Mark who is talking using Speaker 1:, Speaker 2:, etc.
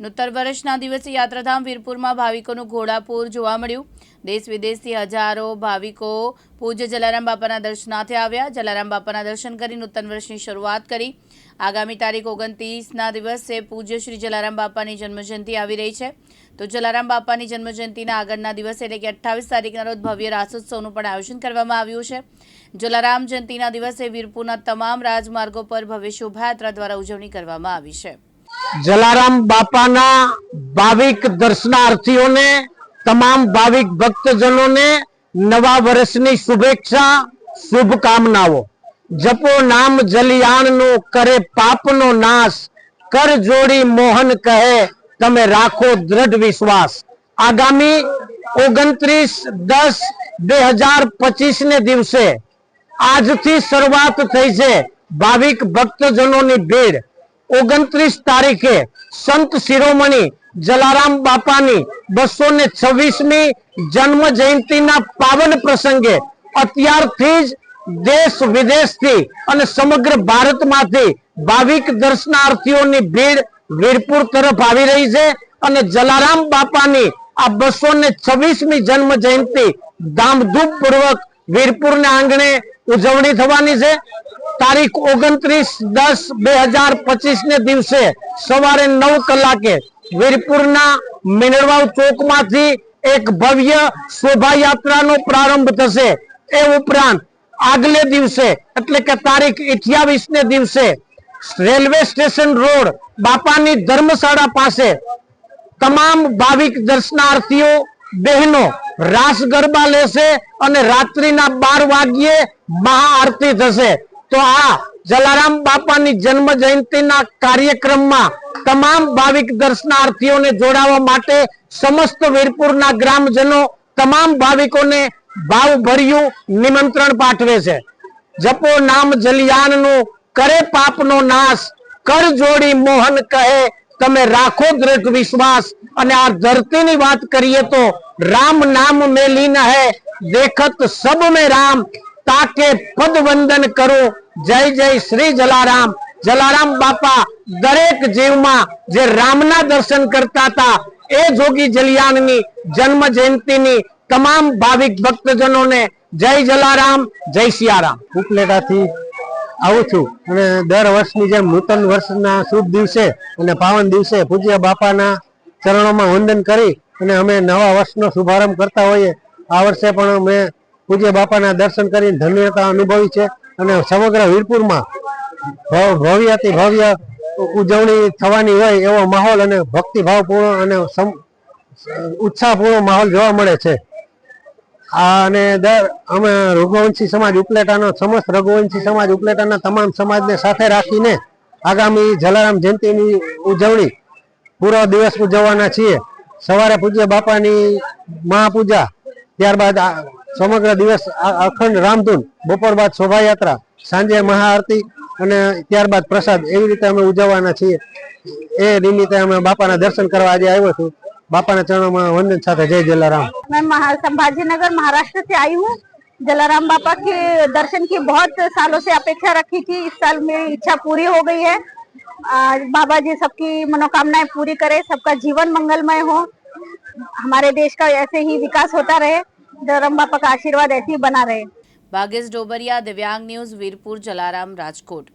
Speaker 1: નૂતન વર્ષના દિવસે યાત્રાધામ વીરપુરમાં ભાવિકોનું ઘોડાપૂર જોવા મળ્યું. દેશ વિદેશથી હજારો ભાવિકો પૂજ્ય જલારામ બાપાના દર્શનાર્થે આવ્યા. જલારામ બાપાના દર્શન કરી નૂતન વર્ષની શરૂઆત કરી. આગામી તારીખ ઓગણત્રીસના દિવસે પૂજ્ય શ્રી જલારામ બાપાની જન્મજયંતિ આવી રહી છે. તો જલારામ બાપાની જન્મજયંતિના આગળના દિવસે, એટલે કે અઠ્ઠાવીસ તારીખના રોજ ભવ્ય રાસોત્સવનું પણ આયોજન કરવામાં આવ્યું છે. જલારામ જયંતિના દિવસે વીરપુરના તમામ રાજમાર્ગો પર ભવ્ય શોભાયાત્રા દ્વારા ઉજવણી કરવામાં આવી છે.
Speaker 2: જલારામ બાપાના ભાવિક દર્શનાર્થીઓને, તમામ ભાવિક ભક્તજનોને નવા વર્ષની શુભેચ્છા, શુભકામનાઓ. જપો નામ જલિયાણનો કરે પાપનો નાશ, કર જોડી મોહન કહે, તમે રાખો દ્રઢ વિશ્વાસ. આગામી ઓગણત્રીસ દસ બે હજાર પચીસ ને દિવસે આજથી શરૂઆત થઈ છે ભાવિક ભક્તજનોની ભીડ. ઓગણત્રીસ તારીખે સંત શિરોમણી જલારામ બાપાની બસો ને છવ્વીસમી જન્મ જયંતિના પાવન પ્રસંગે અત્યારથી જ દેશ વિદેશથી અને સમગ્ર ભારતમાંથી ભાવિક દર્શનાર્થીઓની ભીડ વીરપુર તરફ આવી રહી છે અને જલારામ બાપાની આ બસો ને છવ્વીસમી જન્મ જયંતિ ધામધૂમ પૂર્વક વીરપુરના આંગણે ઉજવણી થવાની છે. તારીખ ઓગણત્રીસ દસ બે હજાર પચીસ ને દિવસે સવારે નવ કલાકે વીરપુરના મિનળવાવ ચોકમાંથી એક ભવ્ય શોભાયાત્રાનો પ્રારંભ થશે. એ ઉપરાંત આગલે દિવસે, એટલે કે તારીખ અઠ્યાવીસ ને દિવસે, રેલવે સ્ટેશન રોડ બાપાની ધર્મશાળા પાસે તમામ ભાવિક દર્શનાર્થીઓ, બહેનો રાસ ગરબા લેશે અને રાત્રિના બાર વાગ્યે મહાઆરતી થશે. તો આ જલારામ બાપાની જન્મ જયંતિના કાર્યક્રમમાં તમામ ભાવિક દર્શનાર્થીઓને જોડાવા માટે સમસ્ત વીરપુરના ગ્રામજનો તમામ ભાવિકોને ભાવભર્યું નિમંત્રણ પાઠવે છે. જપો નામ જલિયાનનું, કરે પાપનો નાશ, કર જોડી મોહન કહે, તમે રાખો દ્રઢ વિશ્વાસ. અને આ ધરતીની વાત કરીએ તો રામ નામ મેલીન હે, દેખત સબ મે રામ, તાકે પદ વંદન કરો જય જય શ્રી જલારામ. જલારામ બાપા, દરેક જીવમાં જે રામના દર્શન કરતા હતા, એ જોગી જલિયાણની જન્મ જયંતિની તમામ ભાવિક ભક્તજનોને જય જલારામ, જય સિયારામ. ઉપલેટાથી આવું છું. અને દર વર્ષની જેમ નૂતન વર્ષના શુભ દિવસે અને પાવન દિવસે પૂજ્ય બાપાના ચરણોમાં વંદન કરી અને અમે નવા વર્ષનો શુભારંભ કરતા હોઈએ. આ વર્ષે પણ અમે પૂજ્ય બાપાના દર્શન કરીને ધન્યતા અનુભવી છે. અને સમગ્ર વીરપુરમાં ભવ- ભવ્યથી ભવ્ય ઉજવણી થવાની હોય એવો માહોલ અને ભક્તિભાવપૂર્ણ અને ઉત્સાહપૂર્ણ માહોલ જોવા મળે છે. અને દર અમે રઘુવંશી સમાજ ઉપલેટાનો, સમસ્ત રઘુવંશી સમાજ ઉપલેટાના તમામ સમાજને સાથે રાખીને આગામી જલારામ જયંતિની ઉજવણી પૂરો દિવસ ઉજવવાના છીએ. સવારે પૂજ્ય બાપાની મહાપૂજા, ત્યારબાદ સમગ્ર દિવસ આ અખંડ રામધૂન બપોર બાદ શોભાયાત્રા સાંજે મહાઆરતી અને ત્યારબાદ પ્રસાદ એવી રીતે અમે ઉજવવાના છીએ એ નિમિત્તે અમે બાપાના દર્શન કરવા આજે આવ્યો છું બાપાના ચરણોમાં વંદન સાથે જય જલારામ
Speaker 3: मैं महा- संभाजी नगर महाराष्ट्र से आई हूँ जलाराम बापा के दर्शन की बहुत सालों से अपेक्षा रखी थी इस साल मेरी इच्छा पूरी हो गई है आज बाबा जी सबकी मनोकामनाएं पूरी करे सबका जीवन मंगलमय हो हमारे देश का ऐसे ही विकास होता रहे जलाराम बापा का आशीर्वाद ऐसे ही बना रहे
Speaker 1: ભાગ્યેશ ડોબરિયા દિવ્યાંગ ન્યૂઝ વીરપુર જલારામ રાજકોટ